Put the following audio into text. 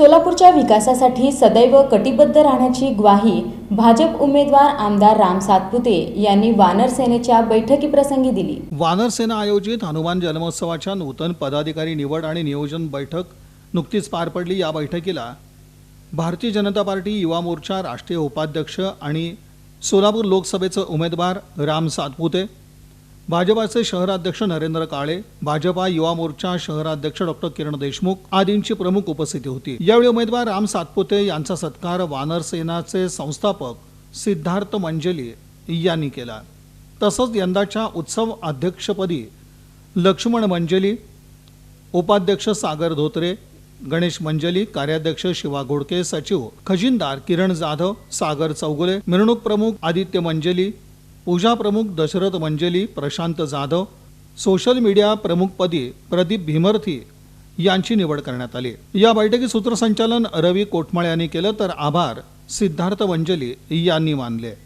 सोलापूरच्या विकासासाठी सदैव कटिबद्ध राहण्याची ग्वाही भाजप उमेदवार आमदार राम सातपुते यांनी वानर सेनेच्या बैठकीप्रसंगी दिली. वानर सेना आयोजित हनुमान जन्मोत्सवाच्या नूतन पदाधिकारी निवड आणि नियोजन बैठक नुकतीच पार पडली. या बैठकीला भारतीय जनता पार्टी युवा मोर्चा राष्ट्रीय उपाध्यक्ष आणि सोलापूर लोकसभेचे उमेदवार राम सातपुते भाजपाचे शहराध्यक्ष नरेंद्र काळे भाजपा युवा मोर्चा शहराध्यक्ष डॉक्टर किरण देशमुख आदींची प्रमुख उपस्थिती होती. यावेळी उमेदवार राम सातपुते यांचा सत्कार वानर सेनाचे संस्थापक सिद्धार्थ मंजली यांनी केला. तसंच यंदाच्या उत्सव अध्यक्षपदी लक्ष्मण मंजली उपाध्यक्ष सागर धोत्रे गणेश मंजली कार्याध्यक्ष शिवा घोडके सचिव खजिनदार किरण जाधव सागर चौगुले मिरवणूक प्रमुख आदित्य मंजली पूजा प्रमुख दशरथ मंजली प्रशांत जाधव सोशल मीडिया प्रमुखपदी प्रदीप भीमर्थी यांची निवड करण्यात आली. या बैठकीत सूत्रसंचालन रवी कोटमाळे यांनी केलं तर आभार सिद्धार्थ मंजली यांनी मानले.